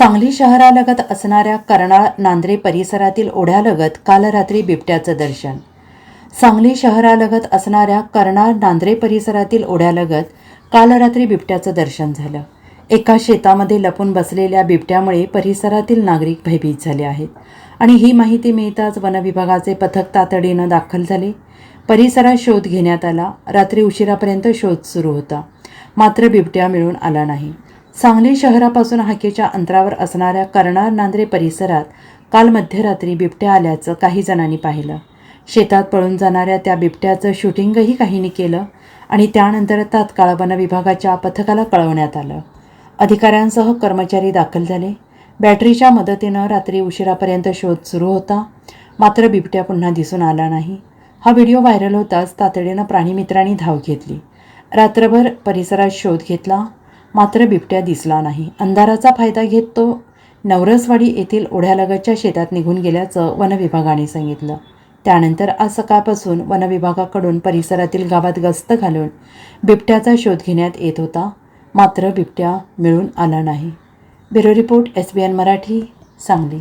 सांगली शहरालगत असणाऱ्या कर्नाळ नांद्रे परिसरातील ओढ्यालगत काल रात्री बिबट्याचं दर्शन. सांगली शहरालगत असणाऱ्या कर्नाळ नांद्रे परिसरातील ओढ्यालगत काल रात्री बिबट्याचं दर्शन झालं. एका शेतामध्ये लपून बसलेल्या बिबट्यामुळे परिसरातील नागरिक भयभीत झाले आहेत आणि ही माहिती मिळताच वनविभागाचे पथक तातडीनं दाखल झाले. परिसरात शोध घेण्यात आला. रात्री उशिरापर्यंत शोध सुरू होता. मात्र बिबट्या मिळून आला नाही. सांगली शहरापासून हाकेच्या अंतरावर असणाऱ्या कर्णार नांद्रे परिसरात काल मध्यरात्री बिबट्या आल्याचं काही जणांनी पाहिलं. शेतात पळून जाणाऱ्या त्या बिबट्याचं शूटिंगही काहींनी केलं आणि त्यानंतर तात्काळ वनविभागाच्या पथकाला कळवण्यात आलं. अधिकाऱ्यांसह कर्मचारी दाखल झाले. बॅटरीच्या मदतीनं रात्री उशिरापर्यंत शोध सुरू होता. मात्र बिबट्या पुन्हा दिसून आला नाही. हा व्हिडिओ व्हायरल होताच तातडीनं प्राणीमित्रांनी धाव घेतली. रात्रभर परिसरात शोध घेतला. मात्र बिबट्या दिसला नाही. अंधाराचा फायदा घेत तो नवरसवाडी येथील ओढ्यालगतच्या शेतात निघून गेल्याचं वनविभागाने सांगितलं. त्यानंतर आज सकाळपासून वनविभागाकडून परिसरातील गावात गस्त घालून बिबट्याचा शोध घेण्यात येत होता. मात्र बिबट्या मिळून आला नाही. Bureau report S B N Marathi Sangli.